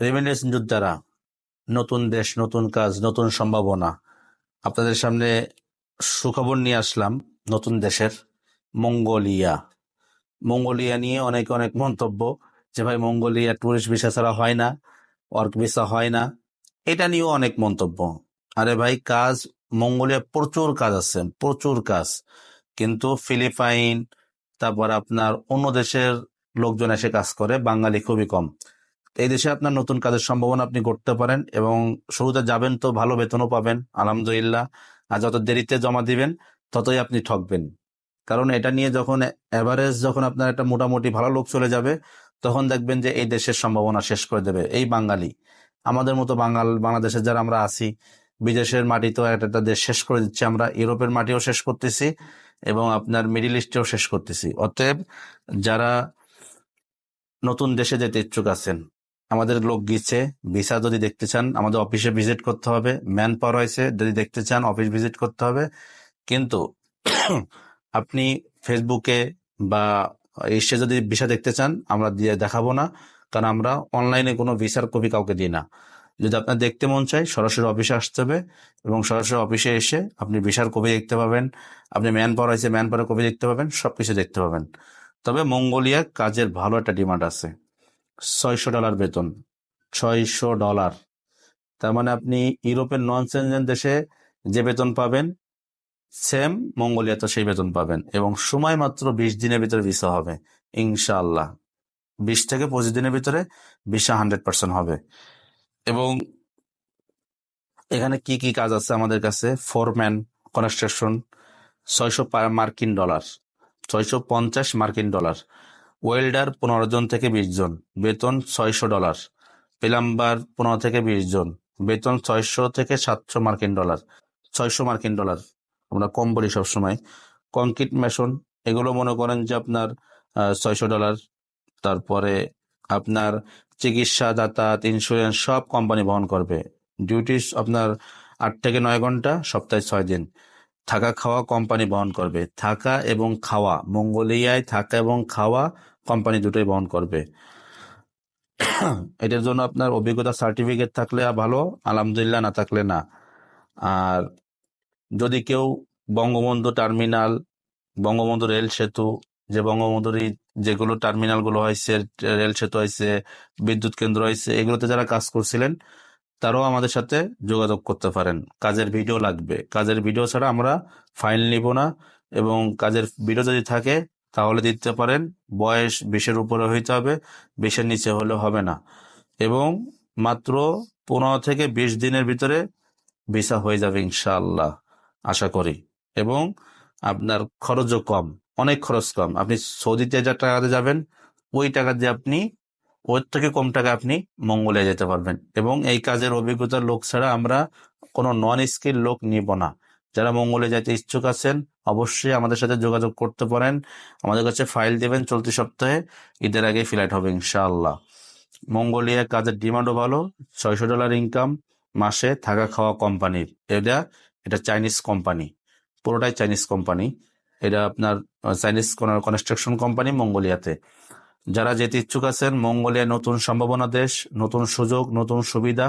Remittance যোদ্ধারা নতুন দেশ, নতুন কাজ, নতুন সম্ভাবনা, আপনাদের সামনে সুখবর নিয়ে আসলাম নতুন দেশের মঙ্গোলিয়া। মঙ্গোলিয়া নিয়ে অনেক অনেক মন্তব্য যে, ভাই, মঙ্গোলিয়া টুরিস্ট ভিসা ছাড়া হয় না ওয়ার্ক ভিসা হয় না। এটা নিয়েও অনেক মন্তব্য। আরে ভাই, কাজ মঙ্গোলিয়া প্রচুর কাজ আছে, প্রচুর কাজ। কিন্তু ফিলিপাইন, তারপর আপনার অন্য দেশের লোকজন এসে কাজ করে, বাঙালি খুবই কম। এই দেশে আপনার নতুন কাজের সম্ভাবনা আপনি করতে পারেন এবং শুরুতে যাবেন তো ভালো বেতনও পাবেন, আলহামদুলিল্লাহ। আর যত দেরিতে জমা দিবেন, ততই আপনি ঠকবেন। কারণ এটা নিয়ে যখন এভারেজ যখন আপনার একটা মোটামুটি ভালো লোক চলে যাবে, তখন দেখবেন যে এই দেশের সম্ভাবনা শেষ করে দেবে। এই বাঙালি। আমাদের মতো বাঙাল, বাংলাদেশের যারা আমরা আছি, বিদেশের মাটি তো একটা একটা দেশ শেষ করে দিচ্ছে আমরা, ইউরোপের মাটিও শেষ করতেছি এবং আপনার মিডিল ইস্টেও শেষ করতেছি। অতএব যারা নতুন দেশে যেতে ইচ্ছুক আছেন আমাদের লোক গিয়েছে, ভিসা যদি দেখতে চান, আমাদের অফিসে ভিজিট করতে হবে ম্যান পাওয়ার হয়েছে যদি দেখতে চান অফিস ভিজিট করতে হবে। কিন্তু আপনি ফেসবুকে বা এসে যদি ভিসা দেখতে চান, আমরা দিয়ে দেখাবো না, কারণ আমরা অনলাইনে কোনো ভিসার কপি কাউকে দিই না। যদি আপনার দেখতে মন চায়, সরাসরি অফিসে আসতে হবে এবং সরাসরি অফিসে এসে আপনি ভিসার কপি দেখতে পাবেন, আপনি ম্যান পাওয়ার হয়েছে ম্যান পাওয়ার কপি দেখতে পাবেন, সবকিছু দেখতে পাবেন। তবে মঙ্গোলিয়া কাজের ভালো একটা ডিমান্ড আছে। ছয়শো ডলার বেতন। ছয়শো ডলার। তার মানে আপনি ইউরোপের নন সেনজেন দেশে যে বেতন পাবেন, সেম মঙ্গোলিয়াতে সেই বেতন পাবেন এবং সময় মাত্র বিশ দিনের ভিতরে ভিসা হবে, ইনশাআল্লাহ। বিশ থেকে পঁচিশ দিনের ভিতরে ভিসা হান্ড্রেড পার্সেন্ট হবে। এবং এখানে কি কি কাজ আছে আমাদের কাছে? ফোরম্যান কনস্ট্রাকশন, ছয়শো মার্কিন ডলার, ছয়শো পঞ্চাশ মার্কিন ডলার। ওয়েল্ডার পনেরো জন থেকে বিশ জন, বেতন ছয়শো ডলার। প্লাম্বার পনেরো থেকে বিশ জন, বেতন ছয়শো থেকে সাতশো মার্কিন ডলার, ছয়শো মার্কিন ডলার। আমরা কম বলি সবসময়। কংক্রিট মেশন, এগুলো মনে করেন যে আপনার ছয়শো ডলার। তারপরে আপনার চিকিৎসা যাতায়াত ইন্স্যুরেন্স সব কোম্পানি বহন করবে। ডিউটিস আপনার আট থেকে নয় ঘণ্টা, সপ্তাহে ছয় দিন। থাকা খাওয়া কোম্পানি বহন করবে। থাকা এবং খাওয়া, মঙ্গোলিয়ায় থাকা এবং খাওয়া কোম্পানি দুটোই বহন করবে। এটার জন্য আপনার অভিজ্ঞতা সার্টিফিকেট থাকলে ভালো, আলহামদুলিল্লাহ না থাকলে না। আর যদি কেউ বঙ্গবন্ধু টার্মিনাল, বঙ্গবন্ধু রেল সেতু, যে বঙ্গবন্ধুর যেগুলো টার্মিনালগুলো হয়েছে, রেল সেতু হয়েছে, বিদ্যুৎ কেন্দ্র হয়েছে, এগুলোতে যারা কাজ করছিলেন, তারাও আমাদের সাথে যোগাযোগ করতে পারেন। কাজের ভিডিও লাগবে। কাজের ভিডিও ছাড়া আমরা ফাইল নিব না এবং কাজের ভিডিও যদি থাকে তাহলে দিতে পারেন বয়স বিশের উপরে হইতে হবে, বিশের নিচে হলে হবে না। এবং মাত্র পনেরো থেকে বিশ দিনের ভিতরে ভিসা হয়ে যাবে ইনশাআল্লাহ, আশা করি। এবং আপনার খরচও কম, অনেক খরচ কম। আপনি সৌদিতে যা টাকাতে যাবেন, ওই টাকা দিয়ে আপনি, ওর থেকে কম টাকা আপনি মঙ্গলে যেতে পারবেন। এবং এই কাজের অভিজ্ঞতার লোক ছাড়া আমরা কোনো নন স্কিল লোক নিব না। যারা মঙ্গলে যেতে ইচ্ছুক আছেন, অবশ্যই আমাদের সাথে যোগাযোগ করতে পারেন। আমাদের কাছে ফাইল দেবেন, চলতি সপ্তাহে ঈদের আগে ফ্লাইট হবে ইনশাআল্লাহ। মঙ্গোলিয়া কাজের ডিমান্ডও ভালো, ছয়শো ডলার ইনকাম মাসে থাকা খাওয়া কোম্পানির এটা এটা চাইনিজ কোম্পানি, পুরোটাই চাইনিজ কোম্পানি। এটা আপনার চাইনিজ কনস্ট্রাকশন কোম্পানি মঙ্গোলিয়াতে। যারা যেতে ইচ্ছুক আছেন মঙ্গোলিয়া নতুন সম্ভাবনা দেশ, নতুন সুযোগ, নতুন সুবিধা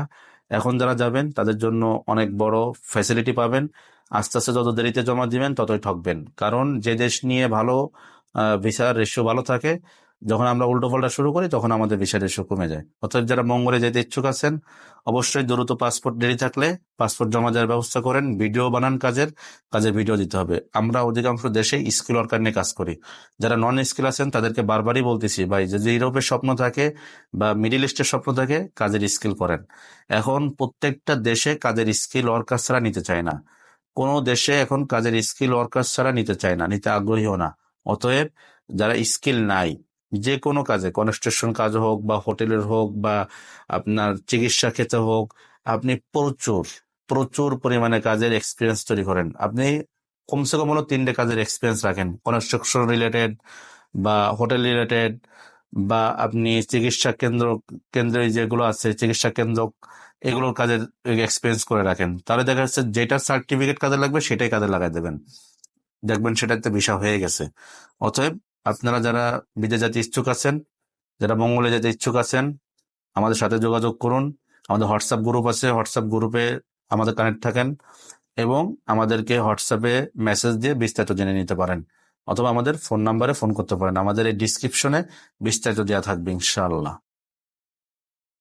এখন যারা যাবেন, তাদের জন্য অনেক বড় ফ্যাসিলিটি পাবেন। আস্তে আস্তে যত দেরিতে জমা দিবেন, ততই ঠকবেন। কারণ যে দেশ নিয়ে ভালো ভিসার রেশিও ভালো থাকে যখন আমরা উল্টো পাল্টা শুরু করি, তখন আমাদের ভিসা রেশিও কমে যায়। অর্থাৎ যারা মঙ্গলে যেতে ইচ্ছুক আছেন, অবশ্যই দ্রুত পাসপোর্ট দেরি থাকলে পাসপোর্ট জমা দেওয়ার ব্যবস্থা করেন। ভিডিও বানান কাজের, কাজে ভিডিও দিতে হবে। আমরা অধিকাংশ দেশে স্কিল ওয়ার্কার নিয়ে কাজ করি। যারা নন স্কিল আছেন, তাদেরকে বারবারই বলতেছি, ভাই, যদি ইউরোপের স্বপ্ন থাকে বা মিডিল ইস্টের স্বপ্ন থাকে, কাজের স্কিল করেন। এখন প্রত্যেকটা দেশে কাজের স্কিল ওয়ার্কার ছাড়া নিতে চায় না। কোনো দেশে এখন কাজের স্কিল ওয়ার্কার ছাড়া নিতে চায় না, নিতে আগ্রহীও না। অতএব যারা স্কিল নাই যে কোনো কাজে, কনস্ট্রাকশন কাজ হোক বা হোটেলের হোক বা আপনার চিকিৎসা ক্ষেত্রে হোক, আপনি প্রচুর প্রচুর পরিমাণে কাজের এক্সপিরিয়েন্স তৈরি করেন। আপনি কমসে কম হলো তিনটে কাজের এক্সপিরিয়েন্স রাখেন। কনস্ট্রাকশন রিলেটেড বা হোটেল রিলেটেড বা আপনি চিকিৎসা কেন্দ্র, কেন্দ্রে যেগুলো আছে, চিকিৎসা কেন্দ্র এগুলোর কাজের এক্সপিরিয়েন্স করে রাখেন। তাহলে দেখা যাচ্ছে যেটা সার্টিফিকেট কাজে লাগবে, সেটাই কাজে লাগাই দেবেন। দেখবেন সেটাতে বিষয় হয়ে গেছে। অতএব আপনারা যারা বিদেশ যেতে ইচ্ছুক আছেন, যারা মঙ্গলে যেতে ইচ্ছুক আছেন, আমাদের সাথে যোগাযোগ করুন। আমাদের হোয়াটসঅ্যাপ গ্রুপ আছে, হোয়াটসঅ্যাপ গ্রুপে আমাদের কানেক্ট থাকেন এবং আমাদেরকে হোয়াটসঅ্যাপে মেসেজ দিয়ে বিস্তারিত জেনে নিতে পারেন অথবা আমাদের ফোন নাম্বারে ফোন করতে পারেন। আমাদের এই ডিসক্রিপশনে বিস্তারিত দেওয়া থাকবে ইনশাআল্লাহ।